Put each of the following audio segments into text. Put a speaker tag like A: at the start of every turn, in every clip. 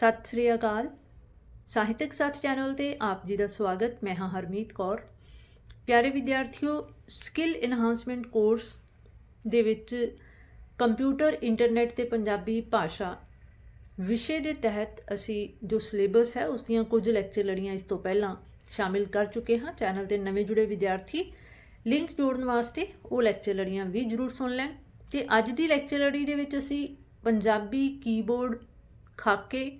A: ਸਤਿ ਸ੍ਰੀ ਅਕਾਲ। ਸਾਹਿਤਕ ਸਾਥ ਚੈਨਲ ਤੇ ਆਪ ਜੀ ਦਾ ਸਵਾਗਤ। ਮੈਂ ਹਾਂ ਹਰਮੀਤ ਕੌਰ। ਪਿਆਰੇ ਵਿਦਿਆਰਥੀਓ ਸਕਿੱਲ ਇਨਹਾਂਸਮੈਂਟ ਕੋਰਸ ਦੇ ਵਿੱਚ ਕੰਪਿਊਟਰ ਇੰਟਰਨੈਟ ਤੇ ਪੰਜਾਬੀ ਭਾਸ਼ਾ ਵਿਸ਼ੇ ਦੇ ਤਹਿਤ ਅਸੀਂ ਜੋ ਸਿਲੇਬਸ ਹੈ, ਉਸ ਦੀਆਂ ਕੁਝ ਲੈਕਚਰ ਲੜੀਆਂ ਇਸ ਤੋਂ ਪਹਿਲਾਂ ਸ਼ਾਮਿਲ ਕਰ ਚੁੱਕੇ ਹਾਂ। ਚੈਨਲ ਤੇ ਨਵੇਂ ਜੁੜੇ ਵਿਦਿਆਰਥੀ ਲਿੰਕ ਜੋੜਨ ਵਾਸਤੇ ਉਹ ਲੈਕਚਰ ਲੜੀਆਂ ਵੀ ਜਰੂਰ ਸੁਣ ਲੈਣ। ਤੇ ਅੱਜ ਦੀ ਲੈਕਚਰ ਲੜੀ ਦੇ ਵਿੱਚ ਅਸੀਂ ਪੰਜਾਬੀ ਕੀਬੋਰਡ ਖਾਕੇ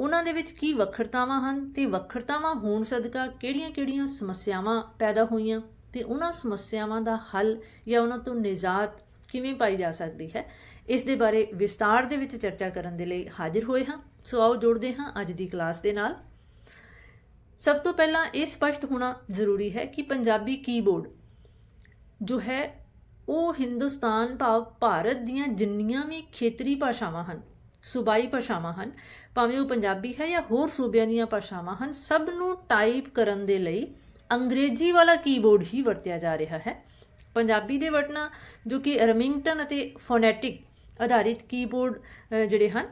A: ਉਹਨਾਂ ਦੇ ਵਿੱਚ ਕੀ ਵੱਖਰਤਾਵਾਂ ਹਨ ਤੇ ਵੱਖਰਤਾਵਾਂ ਹੋਣ ਸਦਕਾ ਕਿਹੜੀਆਂ-ਕਿਹੜੀਆਂ ਸਮੱਸਿਆਵਾਂ ਪੈਦਾ ਹੋਈਆਂ ਤੇ ਉਹਨਾਂ ਸਮੱਸਿਆਵਾਂ ਦਾ ਹੱਲ ਜਾਂ ਉਹਨਾਂ ਤੋਂ ਨਿਜਾਤ ਕਿਵੇਂ ਪਾਈ ਜਾ ਸਕਦੀ ਹੈ? ਇਸ ਦੇ ਬਾਰੇ ਵਿਸਤਾਰ ਦੇ ਵਿੱਚ ਚਰਚਾ ਕਰਨ ਦੇ ਲਈ ਹਾਜ਼ਰ ਹੋਏ ਹਾਂ। ਸੋ ਆਓ ਜੁੜਦੇ ਹਾਂ ਅੱਜ ਦੀ ਕਲਾਸ ਦੇ ਨਾਲ। ਸਭ ਤੋਂ ਪਹਿਲਾਂ ਇਹ ਸਪਸ਼ਟ ਹੋਣਾ ਜ਼ਰੂਰੀ ਹੈ ਕਿ ਪੰਜਾਬੀ ਕੀਬੋਰਡ ਜੋ ਹੈ, ਉਹ ਹਿੰਦੁਸਤਾਨ ਭਾਵ ਭਾਰਤ ਦੀਆਂ ਜਿੰਨੀਆਂ ਵੀ ਖੇਤਰੀ ਭਾਸ਼ਾਵਾਂ ਹਨ ਸੂਬਾਈ ਭਾਸ਼ਾਵਾਂ ਹਨ, ਭਾਵੇਂ ਉਹ ਪੰਜਾਬੀ ਹੈ ਜਾਂ ਹੋਰ ਸੂਬਿਆਂ ਦੀਆਂ ਭਾਸ਼ਾਵਾਂ ਹਨ, ਸਭ ਨੂੰ ਟਾਈਪ ਕਰਨ ਦੇ ਲਈ ਅੰਗਰੇਜ਼ੀ ਵਾਲਾ ਕੀਬੋਰਡ ਹੀ ਵਰਤਿਆ ਜਾ ਰਿਹਾ ਹੈ। ਪੰਜਾਬੀ ਦੇ ਵਟਨਾ ਜੋ ਕਿ ਰਮਿੰਗਟਨ ਅਤੇ ਫੋਨੈਟਿਕ ਆਧਾਰਿਤ ਕੀਬੋਰਡ ਜਿਹੜੇ ਹਨ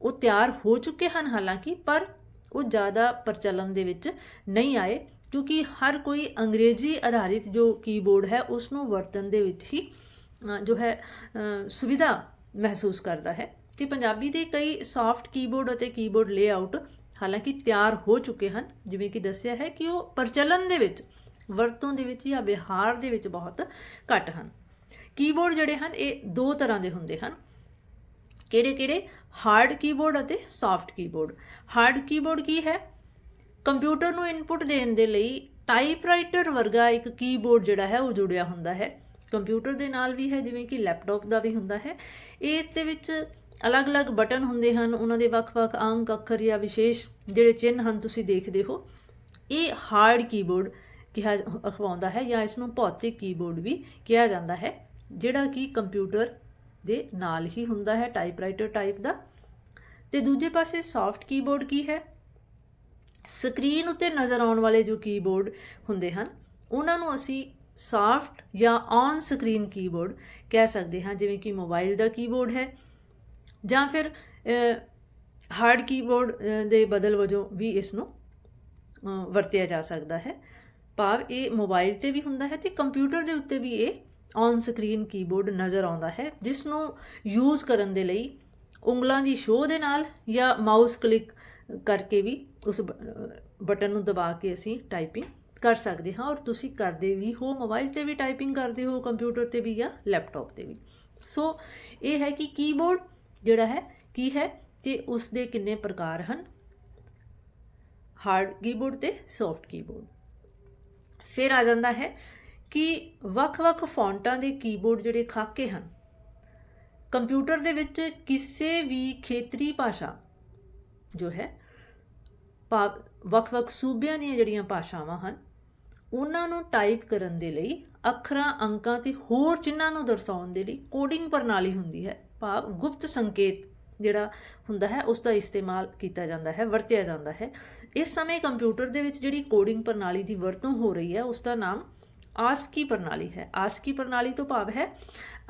A: ਉਹ ਤਿਆਰ ਹੋ ਚੁੱਕੇ ਹਨ ਹਾਲਾਂਕਿ, ਪਰ ਉਹ ਜ਼ਿਆਦਾ ਪ੍ਰਚਲਨ ਦੇ ਵਿੱਚ ਨਹੀਂ ਆਏ, ਕਿਉਂਕਿ ਹਰ ਕੋਈ ਅੰਗਰੇਜ਼ੀ ਆਧਾਰਿਤ ਜੋ ਕੀਬੋਰਡ ਹੈ, ਉਸ ਨੂੰ ਵਰਤਣ ਦੇ ਵਿੱਚ ਹੀ ਜੋ ਹੈ ਸੁਵਿਧਾ ਮਹਿਸੂਸ ਕਰਦਾ ਹੈ। ਤੇ ਪੰਜਾਬੀ ਦੇ ਕਈ ਸੌਫਟ ਕੀਬੋਰਡ ਅਤੇ ਕੀਬੋਰਡ ਲੇਆਊਟ ਹਾਲਾਂਕਿ ਤਿਆਰ ਹੋ ਚੁੱਕੇ ਹਨ, ਜਿਵੇਂ ਕਿ ਦੱਸਿਆ ਹੈ ਕਿ ਉਹ ਪ੍ਰਚਲਨ ਦੇ ਵਿੱਚ, ਵਰਤੋਂ ਦੇ ਵਿੱਚ ਜਾਂ ਵਿਹਾਰ ਦੇ ਵਿੱਚ ਬਹੁਤ ਘੱਟ ਹਨ। ਕੀਬੋਰਡ ਜਿਹੜੇ ਹਨ, ਇਹ ਦੋ ਤਰ੍ਹਾਂ ਦੇ ਹੁੰਦੇ ਹਨ। ਕਿਹੜੇ ਕਿਹੜੇ? ਹਾਰਡ ਕੀਬੋਰਡ ਅਤੇ ਸੌਫਟ ਕੀਬੋਰਡ ਹਾਰਡ ਕੀਬੋਰਡ ਕੀ ਹੈ? ਕੰਪਿਊਟਰ ਨੂੰ ਇਨਪੁਟ ਦੇਣ ਦੇ ਲਈ ਟਾਈਪਰਾਈਟਰ ਵਰਗਾ ਇੱਕ ਕੀਬੋਰਡ ਜਿਹੜਾ ਹੈ, ਉਹ ਜੁੜਿਆ ਹੁੰਦਾ ਹੈ। ਕੰਪਿਊਟਰ ਦੇ ਨਾਲ ਵੀ ਹੈ, ਜਿਵੇਂ ਕਿ ਲੈਪਟਾਪ ਦਾ ਵੀ ਹੁੰਦਾ ਹੈ। ਇਹ ਦੇ ਵਿੱਚ ਅਲੱਗ-ਅਲੱਗ ਬਟਨ ਹੁੰਦੇ ਹਨ, ਉਹਨਾਂ ਦੇ ਵੱਖ-ਵੱਖ ਅੰਕ, ਅੱਖਰ ਜਾਂ ਵਿਸ਼ੇਸ਼ ਜਿਹੜੇ ਚਿੰਨ੍ਹ ਹਨ, ਤੁਸੀਂ ਦੇਖਦੇ ਹੋ। ਇਹ ਹਾਰਡ ਕੀਬੋਰਡ ਕਿਹਾ ਅਖਵਾਉਂਦਾ ਹੈ ਜਾਂ ਇਸ ਨੂੰ ਭੌਤਿਕ ਕੀਬੋਰਡ ਵੀ ਕਿਹਾ ਜਾਂਦਾ ਹੈ, ਜਿਹੜਾ ਕਿ ਕੰਪਿਊਟਰ ਦੇ ਨਾਲ ਹੀ ਹੁੰਦਾ ਹੈ ਟਾਈਪਰਾਈਟਰ ਟਾਈਪ ਦਾ। ਤੇ ਦੂਜੇ ਪਾਸੇ ਸੌਫਟ ਕੀਬੋਰਡ ਕੀ ਹੈ? ਸਕਰੀਨ ਉੱਤੇ ਨਜ਼ਰ ਆਉਣ ਵਾਲੇ ਜੋ ਕੀਬੋਰਡ ਹੁੰਦੇ ਹਨ, ਉਹਨਾਂ ਨੂੰ ਅਸੀਂ ਸਾਫਟ ਜਾਂ ਔਨ ਸਕਰੀਨ ਕੀਬੋਰਡ ਕਹਿ ਸਕਦੇ ਹਾਂ, ਜਿਵੇਂ ਕਿ ਮੋਬਾਈਲ ਦਾ ਕੀਬੋਰਡ ਹੈ ਜਾਂ ਫਿਰ ਹਾਰਡ ਕੀਬੋਰਡ ਦੇ ਬਦਲ ਵਜੋਂ ਵੀ ਇਸ ਨੂੰ ਵਰਤਿਆ ਜਾ ਸਕਦਾ ਹੈ। ਭਾਵ ਇਹ ਮੋਬਾਈਲ ਤੇ ਵੀ ਹੁੰਦਾ ਹੈ ਤੇ ਕੰਪਿਊਟਰ ਦੇ ਉੱਤੇ ਵੀ ਇਹ ਔਨ ਸਕਰੀਨ ਕੀਬੋਰਡ ਨਜ਼ਰ ਆਉਂਦਾ ਹੈ ਜਿਸ ਨੂੰ ਯੂਜ਼ ਕਰਨ ਦੇ ਲਈ ਉਂਗਲਾਂ ਦੀ ਸ਼ੋਅ ਦੇ ਨਾਲ ਜਾਂ ਮਾਊਸ ਕਲਿੱਕ ਕਰਕੇ ਵੀ ਉਸ ਬਟਨ ਨੂੰ ਦਬਾ ਕੇ ਅਸੀਂ ਟਾਈਪਿੰਗ ਕਰ ਸਕਦੇ ਹਾਂ ਔਰ ਤੁਸੀਂ ਕਰਦੇ ਵੀ ਹੋ ਮੋਬਾਈਲ ਤੇ ਵੀ ਟਾਈਪਿੰਗ ਕਰਦੇ ਹੋ ਕੰਪਿਊਟਰ ਤੇ ਵੀ ਜਾਂ ਲੈਪਟਾਪ ਤੇ ਵੀ। ਸੋ ਇਹ ਹੈ ਕਿ ਕੀਬੋਰਡ ਜਿਹੜਾ ਹੈ, ਕੀ ਹੈ ਤੇ ਉਸ ਦੇ ਕਿੰਨੇ ਪ੍ਰਕਾਰ ਹਨ? ਹਾਰਡ ਕੀਬੋਰਡ ਤੇ ਸੌਫਟ ਕੀਬੋਰਡ ਫਿਰ ਆ ਜਾਂਦਾ ਹੈ ਕਿ ਵੱਖ-ਵੱਖ ਫੌਂਟਾਂ ਦੇ ਕੀਬੋਰਡ ਜਿਹੜੇ ਖਾਕੇ ਹਨ ਕੰਪਿਊਟਰ ਦੇ ਵਿੱਚ ਕਿਸੇ ਵੀ ਖੇਤਰੀ ਭਾਸ਼ਾ ਜੋ ਹੈ ਭਾਵ ਵੱਖ-ਵੱਖ ਸੂਬਿਆਂ ਦੀਆਂ ਜਿਹੜੀਆਂ ਭਾਸ਼ਾਵਾਂ ਹਨ ਉਹਨਾਂ ਨੂੰ ਟਾਈਪ ਕਰਨ ਦੇ ਲਈ, ਅੱਖਰਾਂ, ਅੰਕਾਂ ਤੇ ਹੋਰ ਚਿੰਨ੍ਹਾਂ ਨੂੰ ਦਰਸਾਉਣ ਦੇ ਲਈ ਕੋਡਿੰਗ ਪ੍ਰਣਾਲੀ ਹੁੰਦੀ ਹੈ। ਭਾਵ ਗੁਪਤ ਸੰਕੇਤ ਜਿਹੜਾ ਹੁੰਦਾ ਹੈ ਉਸ ਦਾ ਇਸਤੇਮਾਲ ਕੀਤਾ ਜਾਂਦਾ ਹੈ, ਵਰਤਿਆ ਜਾਂਦਾ ਹੈ। ਇਸ ਸਮੇਂ ਕੰਪਿਊਟਰ ਦੇ ਵਿੱਚ ਜਿਹੜੀ ਕੋਡਿੰਗ ਪ੍ਰਣਾਲੀ ਦੀ ਵਰਤੋਂ ਹੋ ਰਹੀ ਹੈ ਉਸ ਦਾ ਨਾਮ ਆਸਕੀ ਪ੍ਰਣਾਲੀ ਹੈ। ਆਸਕੀ ਪ੍ਰਣਾਲੀ ਤੋਂ ਭਾਵ ਹੈ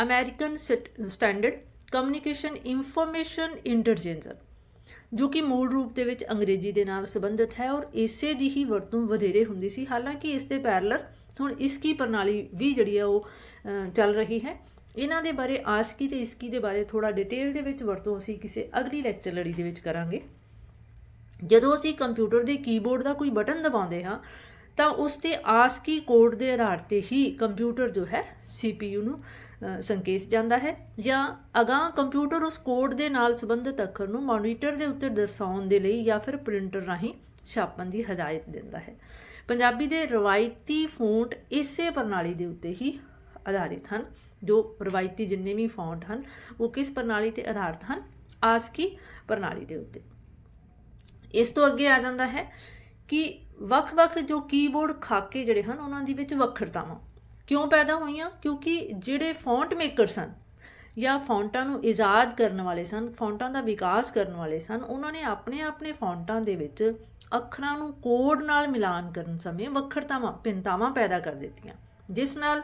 A: American standard communication information interchanger ਜੋ ਕਿ ਮੂਲ ਰੂਪ ਦੇ ਵਿੱਚ ਅੰਗਰੇਜ਼ੀ ਦੇ ਨਾਲ ਸੰਬੰਧਿਤ ਹੈ ਔਰ ਇਸੇ ਦੀ ਹੀ ਵਰਤੋਂ ਵਧੇਰੇ ਹੁੰਦੀ ਸੀ। ਹਾਲਾਂਕਿ ਇਸ ਦੇ ਪੈਰਲਰ ਹੁਣ ਇਸਕੀ ਪ੍ਰਣਾਲੀ ਵੀ ਜਿਹੜੀ ਆ ਉਹ ਚੱਲ ਰਹੀ ਹੈ। ਇਹਨਾਂ ਦੇ ਬਾਰੇ ਆਸਕੀ ਤੇ ਇਸਕੀ ਦੇ ਬਾਰੇ ਥੋੜਾ ਡਿਟੇਲ ਦੇ ਵਿੱਚ ਵਰਤੋਂ ਅਸੀਂ ਕਿਸੇ ਅਗਲੀ ਲੈਕਚਰ ਲੜੀ ਦੇ ਵਿੱਚ ਕਰਾਂਗੇ। ਜਦੋਂ ਅਸੀਂ ਕੰਪਿਊਟਰ ਦੇ ਕੀਬੋਰਡ ਦਾ ਕੋਈ ਬਟਨ ਦਬਾਉਂਦੇ ਹਾਂ, ਤਾਂ ਉਸ ਤੇ ਆਸਕੀ ਕੋਡ ਦੇ ਆਧਾਰ ਤੇ ਹੀ ਕੰਪਿਊਟਰ ਜੋ ਹੈ CPU ਨੂੰ ਸੰਕੇਤ ਜਾਂਦਾ ਹੈ ਜਾਂ ਅਗਾਹ ਕੰਪਿਊਟਰ ਉਸ ਕੋਡ ਦੇ ਨਾਲ ਸੰਬੰਧਿਤ ਅੱਖਰ ਨੂੰ ਮੋਨੀਟਰ ਦੇ ਉੱਤੇ ਦਰਸਾਉਣ ਦੇ ਲਈ ਜਾਂ ਫਿਰ ਪ੍ਰਿੰਟਰ ਰਾਹੀਂ ਛਾਪਣ ਦੀ ਹਦਾਇਤ ਦਿੰਦਾ ਹੈ। ਪੰਜਾਬੀ ਦੇ ਰਵਾਇਤੀ ਫੌਂਟ ਇਸੇ ਪ੍ਰਣਾਲੀ ਦੇ ਉੱਤੇ ਹੀ ਆਧਾਰਿਤ ਹਨ, ਜੋ ਰਵਾਇਤੀ ਜਿੰਨੇ ਵੀ ਫੌਂਟ ਹਨ, ਉਹ ਕਿਸ ਪ੍ਰਣਾਲੀ ਤੇ ਆਧਾਰਿਤ ਹਨ? ਆਸਕੀ ਪ੍ਰਣਾਲੀ ਦੇ ਉੱਤੇ। ਇਸ ਤੋਂ ਅੱਗੇ ਆ ਜਾਂਦਾ ਹੈ ਕਿ ਵੱਖ-ਵੱਖ ਜੋ ਕੀਬੋਰਡ ਖਾਕੇ ਜਿਹੜੇ ਹਨ, ਉਹਨਾਂ ਦੇ ਵਿੱਚ ਵੱਖਰਤਾਵਾਂ ਕਿਉਂ ਪੈਦਾ ਹੋਈਆਂ? ਕਿਉਂਕਿ ਜਿਹੜੇ ਫੌਂਟ ਮੇਕਰ ਸਨ ਜਾਂ ਫੌਂਟਾਂ ਨੂੰ ਇਜਾਦ ਕਰਨ ਵਾਲੇ ਸਨ, ਫੌਂਟਾਂ ਦਾ ਵਿਕਾਸ ਕਰਨ ਵਾਲੇ ਸਨ, ਉਹਨਾਂ ਨੇ ਆਪਣੇ ਆਪਣੇ ਫੌਂਟਾਂ ਦੇ ਵਿੱਚ ਅੱਖਰਾਂ ਨੂੰ ਕੋਡ ਨਾਲ ਮਿਲਾਨ ਕਰਨ ਸਮੇਂ ਵੱਖਰਤਾਵਾਂ, ਭਿੰਨਤਾਵਾਂ ਪੈਦਾ ਕਰ ਦਿੱਤੀਆਂ। ਜਿਸ ਨਾਲ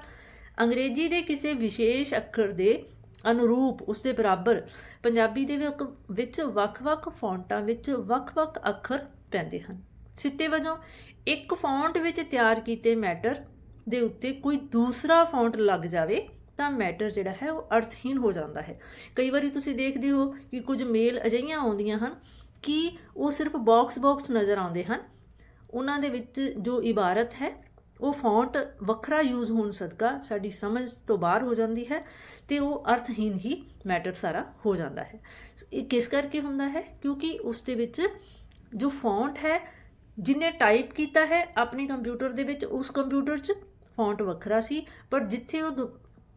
A: ਅੰਗਰੇਜ਼ੀ ਦੇ ਕਿਸੇ ਵਿਸ਼ੇਸ਼ ਅੱਖਰ ਦੇ ਅਨੁਰੂਪ, ਉਸ ਦੇ ਬਰਾਬਰ ਪੰਜਾਬੀ ਦੇ ਵਿੱਚ- ਵਿੱਚ ਵੱਖ-ਵੱਖ ਫੌਂਟਾਂ ਵਿੱਚ ਵੱਖ-ਵੱਖ ਅੱਖਰ ਪੈਂਦੇ ਹਨ। ਸਿੱਟੇ ਵਜੋਂ ਇੱਕ ਫੌਂਟ ਵਿੱਚ ਤਿਆਰ ਕੀਤੇ ਮੈਟਰ ਦੇ ਉੱਤੇ ਕੋਈ ਦੂਸਰਾ ਫੌਂਟ ਲੱਗ ਜਾਵੇ ਤਾਂ ਮੈਟਰ ਜਿਹੜਾ ਹੈ ਉਹ ਅਰਥਹੀਨ ਹੋ ਜਾਂਦਾ ਹੈ। ਕਈ ਵਾਰੀ ਤੁਸੀਂ ਦੇਖਦੇ ਹੋ ਕਿ ਕੁਝ ਮੇਲ ਅਜਿਹੀਆਂ ਆਉਂਦੀਆਂ ਹਨ ਕਿ ਉਹ ਸਿਰਫ ਬਾਕਸ ਬਾਕਸ ਨਜ਼ਰ ਆਉਂਦੇ ਹਨ। ਉਹਨਾਂ ਦੇ ਵਿੱਚ ਜੋ ਇਬਾਰਤ ਹੈ, ਉਹ ਫੌਂਟ ਵੱਖਰਾ ਯੂਜ਼ ਹੋਣ ਸਦਕਾ ਸਾਡੀ ਸਮਝ ਤੋਂ ਬਾਹਰ ਹੋ ਜਾਂਦੀ ਹੈ ਤੇ ਉਹ ਅਰਥਹੀਨ ਹੀ ਮੈਟਰ ਸਾਰਾ ਹੋ ਜਾਂਦਾ ਹੈ। ਇਹ ਕਿਸ ਕਰਕੇ ਹੁੰਦਾ ਹੈ? ਕਿਉਂਕਿ ਉਸ ਦੇ ਵਿੱਚ ਜੋ ਫੌਂਟ ਹੈ ਜਿਹਨੇ ਟਾਈਪ ਕੀਤਾ ਹੈ ਆਪਣੇ ਕੰਪਿਊਟਰ ਦੇ ਵਿੱਚ, ਉਸ ਕੰਪਿਊਟਰ 'ਚ ਫੌਂਟ ਵੱਖਰਾ ਸੀ, ਪਰ ਜਿੱਥੇ ਉਹ ਦੂ-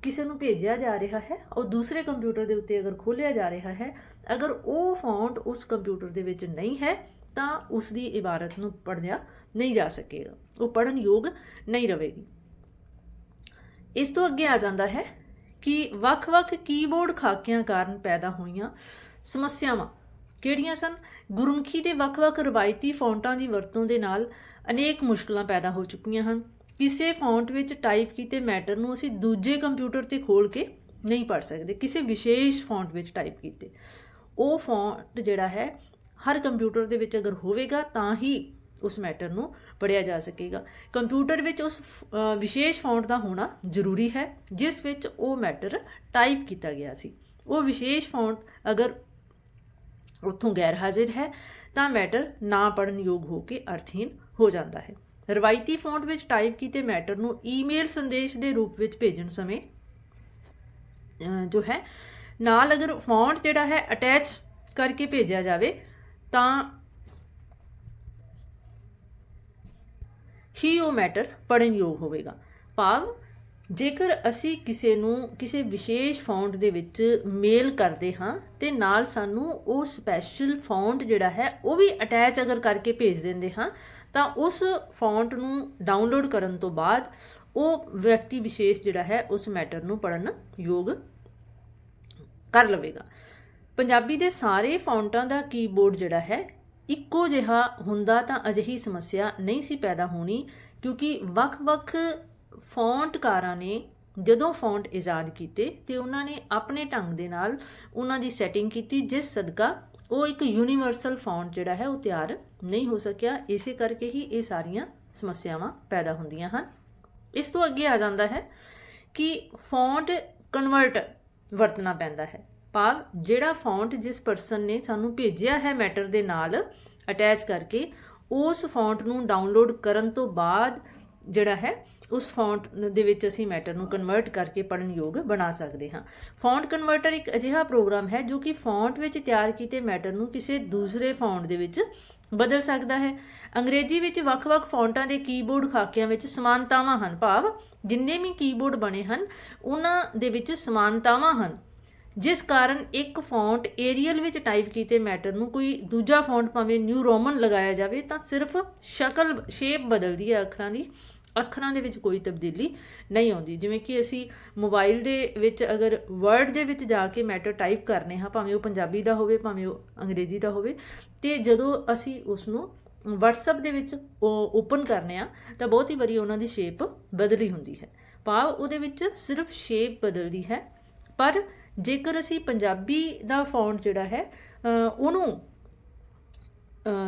A: ਕਿਸੇ ਨੂੰ ਭੇਜਿਆ ਜਾ ਰਿਹਾ ਹੈ, ਉਹ ਦੂਸਰੇ ਕੰਪਿਊਟਰ ਦੇ ਉੱਤੇ ਅਗਰ ਖੋਲ੍ਹਿਆ ਜਾ ਰਿਹਾ ਹੈ, ਅਗਰ ਉਹ ਫੌਂਟ ਉਸ ਕੰਪਿਊਟਰ ਦੇ ਵਿੱਚ ਨਹੀਂ ਹੈ, ਤਾਂ ਉਸ ਦੀ ਇਬਾਰਤ ਨੂੰ ਪੜ੍ਹਿਆ ਨਹੀਂ ਜਾ ਸਕੇਗਾ। ਉਹ ਪੜਨ ਯੋਗ ਨਹੀਂ ਰਹੇਗੀ। ਇਸ ਤੋਂ ਅੱਗੇ ਆ ਜਾਂਦਾ ਹੈ ਕਿ ਵੱਖ-ਵੱਖ ਕੀਬੋਰਡ ਖਾਕਿਆਂ ਕਾਰਨ ਪੈਦਾ ਹੋਈਆਂ ਸਮੱਸਿਆਵਾਂ ਕਿਹੜੀਆਂ ਸਨ? ਗੁਰਮੁਖੀ ਦੇ ਵੱਖ-ਵੱਖ ਰਵਾਇਤੀ ਫੌਂਟਾਂ ਦੀ ਵਰਤੋਂ ਦੇ ਨਾਲ ਅਨੇਕ ਮੁਸ਼ਕਲਾਂ ਪੈਦਾ ਹੋ ਚੁੱਕੀਆਂ ਹਨ। ਕਿਸੇ ਫੌਂਟ ਵਿੱਚ ਟਾਈਪ ਕੀਤੇ ਮੈਟਰ ਨੂੰ ਅਸੀਂ ਦੂਜੇ ਕੰਪਿਊਟਰ ਤੇ ਖੋਲ ਕੇ ਨਹੀਂ ਪੜ ਸਕਦੇ, ਕਿਸੇ ਵਿਸ਼ੇਸ਼ ਫੌਂਟ ਵਿੱਚ ਟਾਈਪ ਕੀਤੇ। ਉਹ ਫੌਂਟ ਜਿਹੜਾ ਹੈ, ਹਰ ਕੰਪਿਊਟਰ ਦੇ ਵਿੱਚ ਅਗਰ ਹੋਵੇਗਾ, ਤਾਂ ਹੀ ਉਸ ਮੈਟਰ ਨੂੰ ਪੜਿਆ ਜਾ ਸਕੇਗਾ। ਕੰਪਿਊਟਰ ਵਿੱਚ ਉਸ ਵਿਸ਼ੇਸ਼ ਫੌਂਟ ਦਾ ਹੋਣਾ ਜ਼ਰੂਰੀ ਹੈ, ਜਿਸ ਵਿੱਚ ਉਹ ਮੈਟਰ ਟਾਈਪ ਕੀਤਾ ਗਿਆ ਸੀ। ਉਹ ਵਿਸ਼ੇਸ਼ ਫੌਂਟ ਅਗਰ ਉੱਥੋਂ ਗੈਰ ਹਾਜ਼ਰ ਹੈ, ਤਾਂ ਮੈਟਰ ਨਾ ਪੜਨ ਯੋਗ ਹੋ ਕੇ ਅਰਥਹੀਨ ਹੋ ਜਾਂਦਾ ਹੈ। ਰਵਾਇਤੀ ਫੌਂਟ ਵਿੱਚ ਟਾਈਪ ਕੀਤੇ ਮੈਟਰ ਨੂੰ ਈਮੇਲ ਸੰਦੇਸ਼ ਦੇ ਰੂਪ ਵਿੱਚ ਭੇਜਣ ਸਮੇਂ ਜੋ ਹੈ, ਨਾਲ ਅਗਰ ਫੌਂਟ ਜਿਹੜਾ ਹੈ ਅਟੈਚ ਕਰਕੇ ਭੇਜਿਆ ਜਾਵੇ, ਤਾਂ ਹੀ ਉਹ ਮੈਟਰ ਪੜਨ ਯੋਗ ਹੋਵੇਗਾ। ਭਾਵ, ਜੇਕਰ ਅਸੀਂ ਕਿਸੇ ਨੂੰ ਕਿਸੇ ਵਿਸ਼ੇਸ਼ ਫੌਂਟ ਦੇ ਵਿੱਚ ਮੇਲ ਕਰਦੇ ਹਾਂ, ਤੇ ਨਾਲ ਸਾਨੂੰ ਉਹ ਸਪੈਸ਼ਲ ਫੌਂਟ ਜਿਹੜਾ ਹੈ, ਉਹ ਵੀ ਅਟੈਚ ਅਗਰ ਕਰਕੇ ਭੇਜ ਦਿੰਦੇ ਹਾਂ ਤਾਂ ਉਸ ਫੌਂਟ ਨੂੰ ਡਾਊਨਲੋਡ ਕਰਨ ਤੋਂ ਬਾਅਦ ਉਹ ਵਿਅਕਤੀ ਵਿਸ਼ੇਸ਼ ਜਿਹੜਾ ਹੈ, ਉਸ ਮੈਟਰ ਨੂੰ ਪੜਨ ਯੋਗ ਕਰ ਲਵੇਗਾ। ਪੰਜਾਬੀ ਦੇ ਸਾਰੇ ਫੌਂਟਾਂ ਦਾ ਕੀਬੋਰਡ ਜਿਹੜਾ ਹੈ, ਇੱਕੋ ਜਿਹਾ ਹੁੰਦਾ ਤਾਂ ਅਜਿਹੀ ਸਮੱਸਿਆ ਨਹੀਂ ਸੀ ਪੈਦਾ ਹੋਣੀ, ਕਿਉਂਕਿ ਵੱਖ-ਵੱਖ ਫੌਂਟਕਾਰਾਂ ਨੇ ਜਦੋਂ ਫੌਂਟ ਇਜਾਦ ਕੀਤੇ ਤੇ ਉਹਨਾਂ ਨੇ ਆਪਣੇ ਢੰਗ ਦੇ ਨਾਲ ਉਹਨਾਂ ਦੀ ਸੈਟਿੰਗ ਕੀਤੀ, ਜਿਸ ਸਦਕਾ ਉਹ ਇੱਕ ਯੂਨੀਵਰਸਲ ਫੌਂਟ ਜਿਹੜਾ ਹੈ, ਉਹ ਤਿਆਰ ਨਹੀਂ ਹੋ ਸਕਿਆ, ਇਸੇ ਕਰਕੇ ਹੀ ਇਹ ਸਾਰੀਆਂ ਸਮੱਸਿਆਵਾਂ ਪੈਦਾ ਹੁੰਦੀਆਂ ਹਨ। ਇਸ ਤੋਂ ਅੱਗੇ ਆ ਜਾਂਦਾ ਹੈ ਕਿ ਫੌਂਟ ਕਨਵਰਟ ਵਰਤਣਾ ਪੈਂਦਾ ਹੈ। ਭਾਵ ਜਿਹੜਾ ਫੌਂਟ ਜਿਸ ਪਰਸਨ ਨੇ ਸਾਨੂੰ ਭੇਜਿਆ ਹੈ ਮੈਟਰ ਦੇ ਨਾਲ ਅਟੈਚ ਕਰਕੇ, ਉਸ ਫੌਂਟ ਨੂੰ ਡਾਊਨਲੋਡ ਕਰਨ ਤੋਂ ਬਾਅਦ ਜਿਹੜਾ ਹੈ, ਉਸ ਫੌਂਟ ਦੇ ਵਿੱਚ ਅਸੀਂ ਮੈਟਰ ਨੂੰ ਕਨਵਰਟ ਕਰਕੇ ਪੜਨ ਯੋਗ ਬਣਾ ਸਕਦੇ ਹਾਂ। ਫੌਂਟ ਕਨਵਰਟਰ ਇੱਕ ਅਜਿਹਾ ਪ੍ਰੋਗਰਾਮ ਹੈ ਜੋ ਕਿ ਫੌਂਟ ਵਿੱਚ ਤਿਆਰ ਕੀਤੇ ਮੈਟਰ ਨੂੰ ਕਿਸੇ ਦੂਸਰੇ ਫੌਂਟ ਦੇ ਵਿੱਚ ਬਦਲ ਸਕਦਾ ਹੈ। ਅੰਗਰੇਜ਼ੀ ਵਿੱਚ ਵੱਖ-ਵੱਖ ਫੌਂਟਾਂ ਦੇ ਕੀਬੋਰਡ ਖਾਕਿਆਂ ਵਿੱਚ ਸਮਾਨਤਾਵਾਂ ਹਨ। ਭਾਵ, ਜਿੰਨੇ ਵੀ ਕੀਬੋਰਡ ਬਣੇ ਹਨ, ਉਹਨਾਂ ਦੇ ਵਿੱਚ ਸਮਾਨਤਾਵਾਂ ਹਨ। ਜਿਸ ਕਾਰਨ ਇੱਕ ਫੌਂਟ ਏਰੀਅਲ ਵਿੱਚ ਟਾਈਪ ਕੀਤੇ ਮੈਟਰ ਨੂੰ ਕੋਈ ਦੂਜਾ ਫੌਂਟ ਭਾਵੇਂ ਨਿਊ ਰੋਮਨ ਲਗਾਇਆ ਜਾਵੇ, ਤਾਂ ਸਿਰਫ ਸ਼ਕਲ, ਸ਼ੇਪ ਬਦਲਦੀ ਹੈ ਅੱਖਰਾਂ ਦੀ। ਅੱਖਰਾਂ ਦੇ ਵਿੱਚ ਕੋਈ ਤਬਦੀਲੀ ਨਹੀਂ ਆਉਂਦੀ। ਜਿਵੇਂ ਕਿ ਅਸੀਂ ਮੋਬਾਈਲ ਦੇ ਵਿੱਚ ਅਗਰ ਵਰਡ ਦੇ ਵਿੱਚ ਜਾ ਕੇ ਮੈਟਰ ਟਾਈਪ ਕਰਨੇ ਹਾਂ, ਭਾਵੇਂ ਉਹ ਪੰਜਾਬੀ ਦਾ ਹੋਵੇ, ਭਾਵੇਂ ਉਹ ਅੰਗਰੇਜ਼ੀ ਦਾ ਹੋਵੇ, ਤੇ ਜਦੋਂ ਅਸੀਂ ਉਸ ਨੂੰ WhatsApp ਦੇ ਵਿੱਚ ਓਪਨ ਕਰਨੇ ਆ ਤਾਂ ਬਹੁਤ ਹੀ ਵਾਰੀ ਉਹਨਾਂ ਦੀ ਸ਼ੇਪ ਬਦਲੀ ਹੁੰਦੀ ਹੈ। ਭਾਵ ਉਹਦੇ ਵਿੱਚ ਸਿਰਫ ਸ਼ੇਪ ਬਦਲਦੀ ਹੈ, ਪਰ ਜੇਕਰ ਅਸੀਂ ਪੰਜਾਬੀ ਦਾ ਫੌਂਟ ਜਿਹੜਾ ਹੈ ਉਹਨੂੰ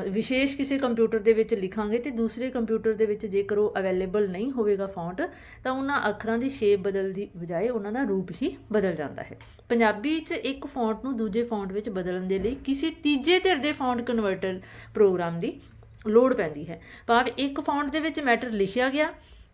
A: ਵਿਸ਼ੇਸ਼ ਕਿਸੇ ਕੰਪਿਊਟਰ ਦੇ ਵਿੱਚ ਲਿਖਾਂਗੇ ਤੇ ਦੂਸਰੇ ਕੰਪਿਊਟਰ ਦੇ ਵਿੱਚ ਜੇਕਰ ਉਹ ਅਵੇਲੇਬਲ ਨਹੀਂ ਹੋਵੇਗਾ ਫੌਂਟ ਤਾਂ ਉਹਨਾਂ ਅੱਖਰਾਂ ਦੀ ਸ਼ੇਪ ਬਦਲ ਦੀ ਬਜਾਏ ਉਹਨਾਂ ਦਾ ਰੂਪ ਹੀ ਬਦਲ ਜਾਂਦਾ ਹੈ। ਪੰਜਾਬੀ 'ਚ ਇੱਕ ਫੌਂਟ ਨੂੰ ਦੂਜੇ ਫੌਂਟ ਵਿੱਚ ਬਦਲਣ ਦੇ ਲਈ ਕਿਸੇ ਤੀਜੇ ਧਿਰ ਦੇ ਫੌਂਟ ਕਨਵਰਟਰ ਪ੍ਰੋਗਰਾਮ ਦੀ ਲੋੜ ਪੈਂਦੀ ਹੈ। ਭਾਵ ਇੱਕ ਫੌਂਟ ਦੇ ਵਿੱਚ ਮੈਟਰ ਲਿਖਿਆ ਗਿਆ,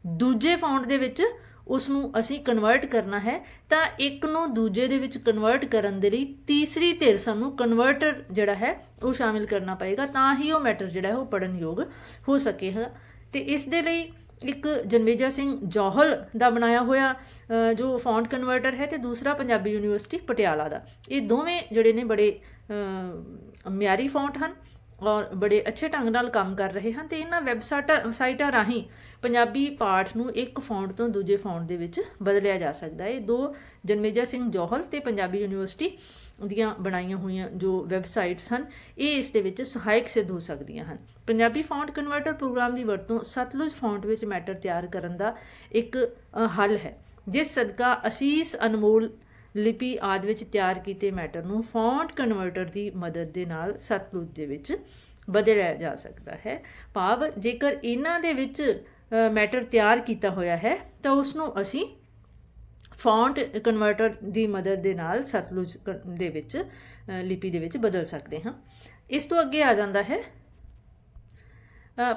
A: ਦੂਜੇ ਫੌਂਟ ਦੇ ਵਿੱਚ ਉਸ ਨੂੰ ਅਸੀਂ ਕਨਵਰਟ ਕਰਨਾ ਹੈ, ਤਾਂ ਇੱਕ ਨੂੰ ਦੂਜੇ ਦੇ ਵਿੱਚ ਕਨਵਰਟ ਕਰਨ ਦੇ ਲਈ ਤੀਸਰੀ ਧਿਰ ਸਾਨੂੰ ਕਨਵਰਟਰ ਜਿਹੜਾ ਹੈ, ਉਹ ਸ਼ਾਮਿਲ ਕਰਨਾ ਪਏਗਾ, ਤਾਂ ਹੀ ਉਹ ਮੈਟਰ ਜਿਹੜਾ ਹੈ, ਉਹ ਪੜਨ ਯੋਗ ਹੋ ਸਕੇਗਾ। ਤੇ ਇਸ ਦੇ ਲਈ ਇੱਕ ਜਨਮੇਜਾ ਸਿੰਘ ਜੋਹਲ ਦਾ ਬਣਾਇਆ ਹੋਇਆ ਜੋ ਫੌਂਟ ਕਨਵਰਟਰ ਹੈ ਤੇ ਦੂਸਰਾ ਪੰਜਾਬੀ ਯੂਨੀਵਰਸਿਟੀ ਪਟਿਆਲਾ ਦਾ। ਇਹ ਦੋਵੇਂ ਜਿਹੜੇ ਨੇ ਬੜੇ ਮਿਆਰੀ ਫੌਂਟ ਹਨ। ਔਰ ਬੜੇ ਅੱਛੇ ਢੰਗ ਨਾਲ ਕੰਮ ਕਰ ਰਹੇ ਹਨ ਤੇ ਇਹਨਾਂ ਵੈਬਸਾਈਟਾਂ ਸਾਈਟਾਂ ਰਾਹੀਂ ਪੰਜਾਬੀ ਪਾਠ ਨੂੰ ਇੱਕ ਫੌਂਟ ਤੋਂ ਦੂਜੇ ਫੌਂਟ ਦੇ ਵਿੱਚ ਬਦਲਿਆ ਜਾ ਸਕਦਾ ਹੈ। ਇਹ ਦੋ ਜਨਮੇਜਾ ਸਿੰਘ ਜੋਹਲ ਤੇ ਪੰਜਾਬੀ ਯੂਨੀਵਰਸਿਟੀ ਦੀਆਂ ਬਣਾਈਆਂ ਹੋਈਆਂ ਜੋ ਵੈਬਸਾਈਟਸ ਹਨ, ਇਹ ਇਸ ਦੇ ਵਿੱਚ ਸਹਾਇਕ ਸਿੱਧ ਹੋ ਸਕਦੀਆਂ ਹਨ। ਪੰਜਾਬੀ ਫੌਂਟ ਕਨਵਰਟਰ ਪ੍ਰੋਗਰਾਮ ਦੀ ਵਰਤੋਂ ਸਤਲੁਜ ਫੌਂਟ ਵਿੱਚ ਮੈਟਰ ਤਿਆਰ ਕਰਨ ਦਾ ਇੱਕ ਹੱਲ ਹੈ। ਜਿਸ ਸਦਕਾ ਅਸੀਸ ਅਨਮੋਲ ਲਿਪੀ ਆਦਿ ਵਿੱਚ ਤਿਆਰ ਕੀਤੇ ਮੈਟਰ ਨੂੰ ਫੌਂਟ ਕਨਵਰਟਰ ਦੀ ਮਦਦ ਦੇ ਨਾਲ ਸਤਲੁਜ ਦੇ ਵਿੱਚ ਬਦਲਿਆ ਜਾ ਸਕਦਾ ਹੈ। ਭਾਵ, ਜੇਕਰ ਇਹਨਾਂ ਦੇ ਵਿੱਚ ਮੈਟਰ ਤਿਆਰ ਕੀਤਾ ਹੋਇਆ ਹੈ, ਤਾਂ ਉਸ ਨੂੰ ਅਸੀਂ ਫੌਂਟ ਕਨਵਰਟਰ ਦੀ ਮਦਦ ਦੇ ਨਾਲ ਸਤਲੁਜ ਕ- ਦੇ ਵਿੱਚ ਲਿਪੀ ਦੇ ਵਿੱਚ ਬਦਲ ਸਕਦੇ ਹਾਂ। ਇਸ ਤੋਂ ਅੱਗੇ ਆ ਜਾਂਦਾ ਹੈ।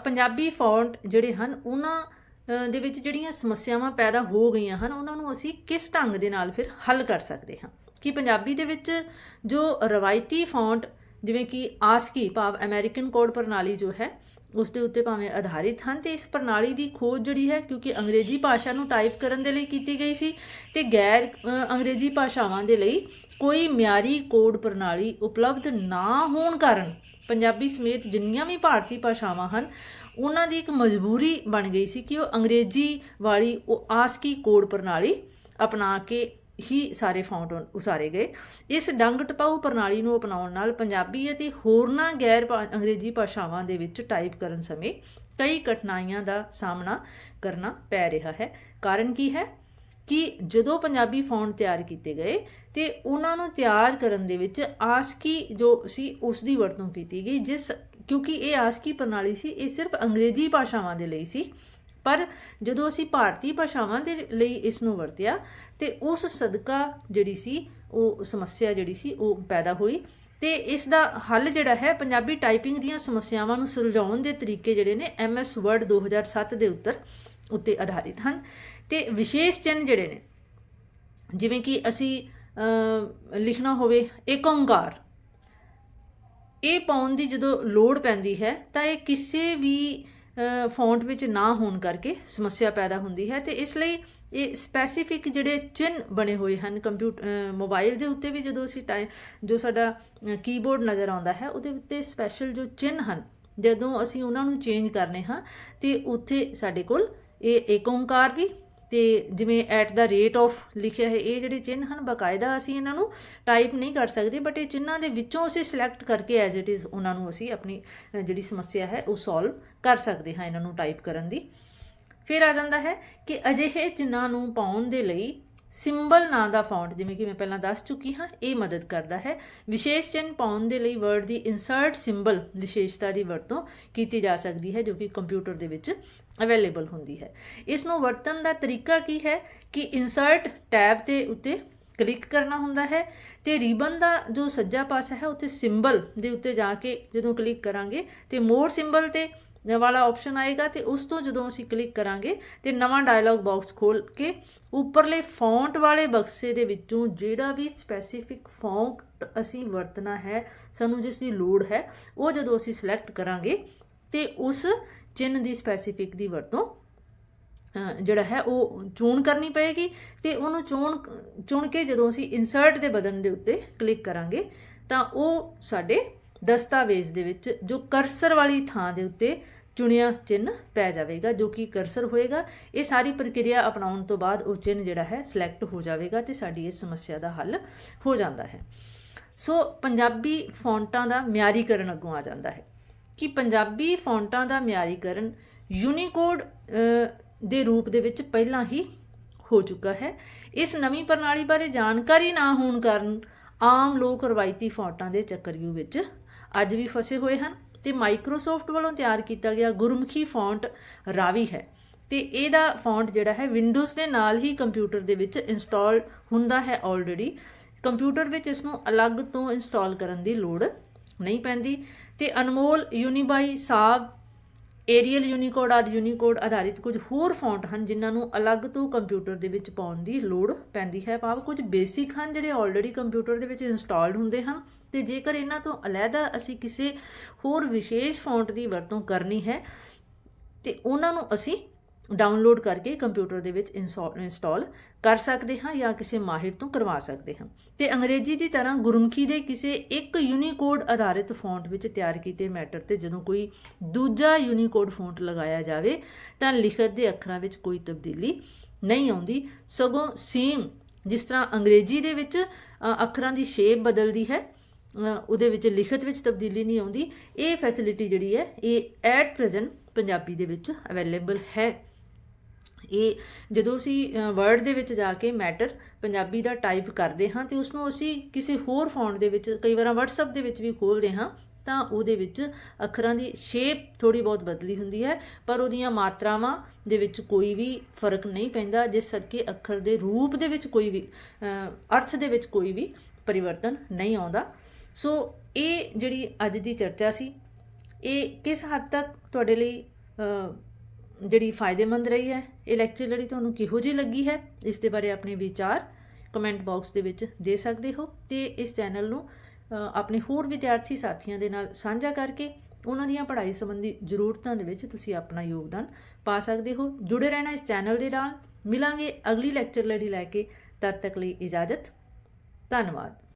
A: ਪੰਜਾਬੀ ਫੌਂਟ ਜਿਹੜੇ ਹਨ, ਉਹਨਾਂ ਦੇ ਵਿੱਚ ਜਿਹੜੀਆਂ ਸਮੱਸਿਆਵਾਂ ਪੈਦਾ ਹੋ ਗਈਆਂ ਹਨ, ਉਹਨਾਂ ਨੂੰ ਅਸੀਂ ਕਿਸ ਢੰਗ ਦੇ ਨਾਲ ਫਿਰ ਹੱਲ ਕਰ ਸਕਦੇ ਹਾਂ? ਕਿ ਪੰਜਾਬੀ ਦੇ ਵਿੱਚ ਜੋ ਰਵਾਇਤੀ ਫੌਂਟ ਜਿਵੇਂ ਕਿ ਆਸਕੀ ਭਾਵ ਅਮਰੀਕਨ ਕੋਡ ਪ੍ਰਣਾਲੀ ਜੋ ਹੈ, ਉਸ ਦੇ ਉੱਤੇ ਭਾਵੇਂ ਆਧਾਰਿਤ ਹਨ ਤੇ ਇਸ ਪ੍ਰਣਾਲੀ ਦੀ ਖੋਜ ਜਿਹੜੀ ਹੈ, ਕਿਉਂਕਿ ਅੰਗਰੇਜ਼ੀ ਭਾਸ਼ਾ ਨੂੰ ਟਾਈਪ ਕਰਨ ਦੇ ਲਈ ਕੀਤੀ ਗਈ ਸੀ ਤੇ ਗੈਰ ਅੰਗਰੇਜ਼ੀ ਭਾਸ਼ਾਵਾਂ ਦੇ ਲਈ ਕੋਈ ਮਿਆਰੀ ਕੋਡ ਪ੍ਰਣਾਲੀ ਉਪਲਬਧ ਨਾ ਹੋਣ ਕਾਰਨ ਪੰਜਾਬੀ ਸਮੇਤ ਜਿੰਨੀਆਂ ਵੀ ਭਾਰਤੀ ਭਾਸ਼ਾਵਾਂ ਹਨ, ਉਹਨਾਂ ਦੀ ਇੱਕ ਮਜਬੂਰੀ ਬਣ ਗਈ ਸੀ ਕਿ ਉਹ ਅੰਗਰੇਜ਼ੀ ਵਾਲੀ ਉਹ ਆਸਕੀ ਕੋਡ ਪ੍ਰਣਾਲੀ ਅਪਣਾ ਕੇ ਹੀ ਸਾਰੇ ਫਾਊਂਟ ਉਸਾਰੇ ਗਏ। ਇਸ ਡੰਗ ਟਪਾਊ ਪ੍ਰਣਾਲੀ ਨੂੰ ਅਪਣਾਉਣ ਨਾਲ ਪੰਜਾਬੀ ਅਤੇ ਹੋਰਨਾਂ ਗੈਰ ਭਾ- ਅੰਗਰੇਜ਼ੀ ਭਾਸ਼ਾਵਾਂ ਦੇ ਵਿੱਚ ਟਾਈਪ ਕਰਨ ਸਮੇਂ ਕਈ ਕਠਿਨਾਈਆਂ ਦਾ ਸਾਹਮਣਾ ਕਰਨਾ ਪੈ ਰਿਹਾ ਹੈ। ਕਾਰਨ ਕੀ ਹੈ? ਕਿ ਜਦੋਂ ਪੰਜਾਬੀ ਫੌਂਟ ਤਿਆਰ ਕੀਤੇ ਗਏ ਤੇ ਉਹਨਾਂ ਨੂੰ ਤਿਆਰ ਕਰਨ ਦੇ ਵਿੱਚ ਆਸਕੀ ਜੋ ਸੀ ਉਸ ਦੀ ਵਰਤੋਂ ਕੀਤੀ ਗਈ, ਜਿਸ ਕਿਉਂਕਿ ਇਹ ਆਸਕੀ ਪ੍ਰਣਾਲੀ ਸੀ, ਇਹ ਸਿਰਫ ਅੰਗਰੇਜ਼ੀ ਭਾਸ਼ਾਵਾਂ ਦੇ ਲਈ ਸੀ। ਪਰ ਜਦੋਂ ਅਸੀਂ ਭਾਰਤੀ ਭਾਸ਼ਾਵਾਂ ਦੇ ਲਈ ਇਸ ਨੂੰ ਵਰਤਿਆ ਤੇ ਉਸ ਸਦਕਾ ਜਿਹੜੀ ਸੀ, ਉਹ ਸਮੱਸਿਆ ਜਿਹੜੀ ਸੀ, ਉਹ ਪੈਦਾ ਹੋਈ ਤੇ ਇਸ ਦਾ ਹੱਲ ਜਿਹੜਾ ਹੈ, ਪੰਜਾਬੀ ਟਾਈਪਿੰਗ ਦੀਆਂ ਸਮੱਸਿਆਵਾਂ ਨੂੰ ਸੁਲਝਾਉਣ ਦੇ ਤਰੀਕੇ ਜਿਹੜੇ ਨੇ MS Word 2007 ਦੇ ਉੱਤਰ ਉੱਤੇ ਆਧਾਰਿਤ ਹਨ। ਤੇ ਵਿਸ਼ੇਸ਼ ਚਿੰਨ੍ਹ ਜਿਹੜੇ ਨੇ, ਜਿਵੇਂ ਕਿ ਅਸੀਂ ਲਿਖਣਾ ਹੋਵੇ ਏਕ ਓੰਕਾਰ ਇਹ ਪਾਉਣ ਦੀ ਜਦੋਂ ਲੋੜ ਪੈਂਦੀ ਹੈ ਤਾਂ ਇਹ ਕਿਸੇ ਵੀ ਫੌਂਟ ਵਿੱਚ ਨਾ ਹੋਣ ਕਰਕੇ ਸਮੱਸਿਆ ਪੈਦਾ ਹੁੰਦੀ ਹੈ ਤੇ ਇਸ ਲਈ ਇਹ ਸਪੈਸੀਫਿਕ ਜਿਹੜੇ ਚਿੰਨ੍ਹ ਬਣੇ ਹੋਏ ਹਨ ਕੰਪਿਊਟਰ ਮੋਬਾਈਲ ਦੇ ਉੱਤੇ ਵੀ ਜਦੋਂ ਅਸੀਂ ਟਾਈ, ਜੋ ਸਾਡਾ ਕੀਬੋਰਡ ਨਜ਼ਰ ਆਉਂਦਾ ਹੈ ਉਹਦੇ ਉੱਤੇ ਸਪੈਸ਼ਲ ਜੋ ਚਿੰਨ੍ਹ ਹਨ, ਜਦੋਂ ਅਸੀਂ ਉਹਨਾਂ ਨੂੰ ਚੇਂਜ ਕਰਨੇ ਹਾਂ ਤੇ ਉੱਥੇ ਸਾਡੇ ਕੋਲ ਇਹ ਏਕ ਓੰਕਾਰ ਵੀ ਤੇ ਜਿਵੇਂ ਐਟ ਦਾ ਰੇਟ ਆਫ ਲਿਖਿਆ ਹੈ, ਇਹ ਜਿਹੜੇ ਚਿੰਨ੍ਹ ਹਨ, ਬਕਾਇਦਾ ਅਸੀਂ ਇਹਨਾਂ ਨੂੰ ਟਾਈਪ ਨਹੀਂ ਕਰ ਸਕਦੇ ਬਟ ਇਹ ਚਿੰਨ੍ਹਾਂ ਦੇ ਵਿੱਚੋਂ ਅਸੀਂ ਸਿਲੈਕਟ ਕਰਕੇ ਐਜ਼ ਇਟ ਇਜ਼ ਉਹਨਾਂ ਨੂੰ ਅਸੀਂ ਆਪਣੀ ਜਿਹੜੀ ਸਮੱਸਿਆ ਹੈ, ਉਹ ਸੋਲਵ ਕਰ ਸਕਦੇ ਹਾਂ ਇਹਨਾਂ ਨੂੰ ਟਾਈਪ ਕਰਨ ਦੀ। ਫਿਰ ਆ ਜਾਂਦਾ ਹੈ ਕਿ ਅਜਿਹੇ ਚਿੰਨ੍ਹਾਂ ਨੂੰ ਪਾਉਣ ਦੇ ਲਈ ਸਿੰਬਲ ਨਾਂ ਦਾ ਫੌਂਟ, ਜਿਵੇਂ ਕਿ ਮੈਂ ਪਹਿਲਾਂ ਦੱਸ ਚੁੱਕੀ ਹਾਂ, ਇਹ ਮਦਦ ਕਰਦਾ ਹੈ। ਵਿਸ਼ੇਸ਼ ਚਿੰਨ੍ਹ ਪਾਉਣ ਦੇ ਲਈ ਵਰਡ ਦੀ ਇਨਸਰਟ ਸਿੰਬਲ ਵਿਸ਼ੇਸ਼ਤਾ ਦੀ ਵਰਤੋਂ ਕੀਤੀ ਜਾ ਸਕਦੀ ਹੈ, ਜੋ ਕਿ ਕੰਪਿਊਟਰ ਦੇ ਵਿੱਚ ਅਵੇਲੇਬਲ ਹੁੰਦੀ ਹੈ। ਇਸ ਨੂੰ ਵਰਤਣ ਦਾ ਤਰੀਕਾ ਕੀ ਹੈ? ਕਿ ਇਨਸਰਟ ਟੈਬ ਦੇ ਉੱਤੇ ਕਲਿੱਕ ਕਰਨਾ ਹੁੰਦਾ ਹੈ ਤੇ ਰਿਬਨ ਦਾ ਜੋ ਸੱਜਾ ਪਾਸਾ ਹੈ ਉੱਤੇ ਸਿੰਬਲ ਦੇ ਉੱਤੇ ਜਾ ਕੇ ਜਦੋਂ ਕਲਿੱਕ ਕਰਾਂਗੇ ਤੇ ਮੋਰ ਸਿੰਬਲ ਤੇ ਵਾਲਾ ਆਪਸ਼ਨ ਆਏਗਾ ਤੇ ਉਸ ਤੋਂ ਜਦੋਂ ਅਸੀਂ ਕਲਿੱਕ ਕਰਾਂਗੇ ਤੇ ਨਵਾਂ ਡਾਇਲੌਗ ਬਾਕਸ ਖੋਲ ਕੇ ਉੱਪਰਲੇ ਫੌਂਟ ਵਾਲੇ ਬਕਸੇ ਦੇ ਵਿੱਚੋਂ ਜਿਹੜਾ ਵੀ ਸਪੈਸੀਫਿਕ ਫੌਂਟ ਅਸੀਂ ਵਰਤਣਾ ਹੈ, ਸਾਨੂੰ ਜਿਸ ਦੀ ਲੋੜ ਹੈ, ਉਹ ਜਦੋਂ ਅਸੀਂ ਸਿਲੈਕਟ ਕਰਾਂਗੇ ਤੇ ਉਸ ਚਿੰਨ੍ਹ ਦੀ ਸਪੈਸੀਫਿਕ ਦੀ ਵਰਤੋਂ ਜਿਹੜਾ ਹੈ ਉਹ ਚੋਣ ਕਰਨੀ ਪਏਗੀ ਤੇ ਉਹਨੂੰ ਚੋਣ, ਚੁਣ ਕੇ ਜਦੋਂ ਅਸੀਂ ਇਨਸਰਟ ਦੇ ਬਟਨ ਦੇ ਉੱਤੇ ਕਲਿੱਕ ਕਰਾਂਗੇ ਤਾਂ ਉਹ ਸਾਡੇ ਦਸਤਾਵੇਜ਼ ਦੇ ਵਿੱਚ, ਜੋ ਕਰਸਰ ਵਾਲੀ ਥਾਂ ਦੇ ਉੱਤੇ ਚੁਣਿਆ ਚਿੰਨ੍ਹ ਪੈ ਜਾਵੇਗਾ, ਜੋ ਕਿ ਕਰਸਰ ਹੋਏਗਾ। ਇਹ ਸਾਰੀ ਪ੍ਰਕਿਰਿਆ ਅਪਣਾਉਣ ਤੋਂ ਬਾਅਦ ਉਹ ਚਿੰਨ੍ਹ ਜਿਹੜਾ ਹੈ ਸਿਲੈਕਟ ਹੋ ਜਾਵੇਗਾ ਤੇ ਸਾਡੀ ਇਸ ਸਮੱਸਿਆ ਦਾ ਹੱਲ ਹੋ ਜਾਂਦਾ ਹੈ। ਸੋ ਪੰਜਾਬੀ ਫੌਂਟਾਂ ਦਾ ਮਿਆਰੀਕਰਨ ਅੱਗੋਂ ਆ ਜਾਂਦਾ ਹੈ ਕਿ ਪੰਜਾਬੀ ਫੌਂਟਾਂ ਦਾ ਮਿਆਰੀਕਰਨ ਯੂਨੀਕੋਡ ਦੇ ਰੂਪ ਦੇ ਵਿੱਚ ਪਹਿਲਾਂ ਹੀ ਹੋ ਚੁੱਕਾ ਹੈ। ਇਸ ਨਵੀਂ ਪ੍ਰਣਾਲੀ ਬਾਰੇ ਜਾਣਕਾਰੀ ਨਾ ਹੋਣ ਕਾਰਨ ਆਮ ਲੋਕ ਰਵਾਇਤੀ ਫੌਂਟਾਂ ਦੇ ਚੱਕਰਯੂ ਵਿੱਚ ਅੱਜ ਵੀ ਫਸੇ ਹੋਏ ਹਨ ਤੇ ਮਾਈਕਰੋਸਾਫਟ ਵੱਲੋਂ ਤਿਆਰ ਕੀਤਾ ਗਿਆ ਗੁਰਮੁਖੀ ਫੌਂਟ ਰਾਵੀ ਹੈ ਤੇ ਇਹਦਾ ਫੌਂਟ ਜਿਹੜਾ ਹੈ ਵਿੰਡੋਜ਼ ਦੇ ਨਾਲ ਹੀ ਕੰਪਿਊਟਰ ਦੇ ਵਿੱਚ ਇੰਸਟਾਲ ਹੁੰਦਾ ਹੈ ਆਲਰੇਡੀ ਕੰਪਿਊਟਰ ਵਿੱਚ ਇਸ ਨੂੰ ਅਲੱਗ ਤੋਂ ਇੰਸਟਾਲ ਕਰਨ ਦੀ ਲੋੜ ਨਹੀਂ ਪੈਂਦੀ ਤੇ ਅਨਮੋਲ ਯੂਨੀਬਾਈ ਸਾਬ ਏਰੀਅਲ ਯੂਨੀਕੋਡ ਆਦਿ ਯੂਨੀਕੋਡ ਆਧਾਰਿਤ ਕੁਝ ਹੋਰ ਫੌਂਟ ਹਨ ਜਿਨ੍ਹਾਂ ਨੂੰ ਅਲੱਗ ਤੋਂ ਕੰਪਿਊਟਰ ਦੇ ਵਿੱਚ ਪਾਉਣ ਦੀ ਲੋੜ ਪੈਂਦੀ ਹੈ। ਭਾਵ ਕੁਝ ਬੇਸਿਕ ਹਨ ਜਿਹੜੇ ਆਲਰੇਡੀ ਕੰਪਿਊਟਰ ਦੇ ਵਿੱਚ ਇੰਸਟਾਲਡ ਹੁੰਦੇ ਹਨ। ਤੇ ਜੇਕਰ ਇਹਨਾਂ ਤੋਂ ਅਲੱਗਾ ਅਸੀਂ ਕਿਸੇ ਹੋਰ ਵਿਸ਼ੇਸ਼ ਫੌਂਟ ਦੀ ਵਰਤੋਂ ਕਰਨੀ ਹੈ, ਤੇ ਉਹਨਾਂ ਨੂੰ ਅਸੀਂ ਡਾਊਨਲੋਡ ਕਰਕੇ ਕੰਪਿਊਟਰ ਦੇ ਵਿੱਚ ਇੰਸਟਾਲ ਕਰ ਸਕਦੇ ਹਾਂ ਜਾਂ ਕਿਸੇ ਮਾਹਿਰ ਤੋਂ ਕਰਵਾ ਸਕਦੇ ਹਾਂ। ਤੇ ਅੰਗਰੇਜ਼ੀ ਦੀ ਤਰ੍ਹਾਂ ਗੁਰਮੁਖੀ ਦੇ ਕਿਸੇ ਇੱਕ ਯੂਨੀਕੋਡ ਆਧਾਰਿਤ ਫੌਂਟ ਵਿੱਚ ਤਿਆਰ ਕੀਤੇ ਮੈਟਰ ਤੇ ਜਦੋਂ ਕੋਈ ਦੂਜਾ ਯੂਨੀਕੋਡ ਫੌਂਟ ਲਗਾਇਆ ਜਾਵੇ, ਤਾਂ ਲਿਖਤ ਦੇ ਅੱਖਰਾਂ ਵਿੱਚ ਕੋਈ ਤਬਦੀਲੀ ਨਹੀਂ ਆਉਂਦੀ। ਸਗੋਂ ਸੇਮ ਜਿਸ ਤਰ੍ਹਾਂ ਅੰਗਰੇਜ਼ੀ ਦੇ ਵਿੱਚ ਅੱਖਰਾਂ ਦੀ ਸ਼ੇਪ ਬਦਲਦੀ ਹੈ ਉਹਦੇ ਵਿੱਚ ਲਿਖਤ ਵਿੱਚ ਤਬਦੀਲੀ ਨਹੀਂ ਆਉਂਦੀ। ਇਹ ਫੈਸਿਲਿਟੀ ਜਿਹੜੀ ਹੈ, ਇਹ ਐਟ ਪ੍ਰੈਜ਼ੈਂਟ ਪੰਜਾਬੀ ਦੇ ਵਿੱਚ ਅਵੇਲੇਬਲ ਹੈ। ਇਹ ਜਦੋਂ ਅਸੀਂ ਵਰਡ ਦੇ ਵਿੱਚ ਜਾ ਕੇ ਮੈਟਰ ਪੰਜਾਬੀ ਦਾ ਟਾਈਪ ਕਰਦੇ ਹਾਂ ਤੇ ਉਸ ਨੂੰ ਅਸੀਂ ਕਿਸੇ ਹੋਰ ਫੌਂਟ ਦੇ ਵਿੱਚ, ਕਈ ਵਾਰ WhatsApp ਦੇ ਵਿੱਚ ਵੀ ਖੋਲ੍ਹਦੇ ਹਾਂ, ਤਾਂ ਉਹਦੇ ਵਿੱਚ ਅੱਖਰਾਂ ਦੀ ਸ਼ੇਪ ਥੋੜੀ ਬਹੁਤ ਬਦਲੀ ਹੁੰਦੀ ਹੈ, ਪਰ ਉਹਦੀਆਂ ਮਾਤਰਾਵਾਂ ਦੇ ਵਿੱਚ ਕੋਈ ਵੀ ਫ਼ਰਕ ਨਹੀਂ ਪੈਂਦਾ, ਜਿਸ ਸਦਕੇ ਅੱਖਰ ਦੇ ਰੂਪ ਦੇ ਵਿੱਚ ਕੋਈ ਵੀ ਅਰਥ ਦੇ ਵਿੱਚ ਕੋਈ ਵੀ ਪਰਿਵਰਤਨ ਨਹੀਂ ਆਉਂਦਾ। ਸੋ ਇਹ ਜਿਹੜੀ ਅੱਜ ਦੀ ਚਰਚਾ ਸੀ, ਇਹ ਕਿਸ ਹੱਦ ਤੱਕ ਤੁਹਾਡੇ ਲਈ ਜਿਹੜੀ ਫਾਇਦੇਮੰਦ ਰਹੀ ਹੈ? ਇਹ ਲੈਕਚਰ ਜਿਹੜੀ ਤੁਹਾਨੂੰ ਕਿਹੋ ਜਿਹੀ ਲੱਗੀ ਹੈ? ਇਸ ਦੇ ਬਾਰੇ ਆਪਣੇ ਵਿਚਾਰ ਕਮੈਂਟ ਬਾਕਸ ਦੇ ਵਿੱਚ ਦੇ ਸਕਦੇ ਹੋ ਤੇ ਇਸ ਚੈਨਲ ਨੂੰ ਆਪਣੇ ਹੋਰ ਵਿਦਿਆਰਥੀ ਸਾਥੀਆਂ ਦੇ ਨਾਲ ਸਾਂਝਾ ਕਰਕੇ ਉਹਨਾਂ ਦੀਆਂ ਪੜ੍ਹਾਈ ਸੰਬੰਧੀ ਜ਼ਰੂਰਤਾਂ ਦੇ ਵਿੱਚ ਤੁਸੀਂ ਆਪਣਾ ਯੋਗਦਾਨ ਪਾ ਸਕਦੇ ਹੋ। ਜੁੜੇ ਰਹਿਣਾ ਇਸ ਚੈਨਲ ਦੇ ਨਾਲ। ਮਿਲਾਂਗੇ ਅਗਲੀ ਲੈਕਚਰ ਲੜੀ ਲੈ ਕੇ। ਤਦ ਤੱਕ ਲਈ ਇਜਾਜ਼ਤ। ਧੰਨਵਾਦ।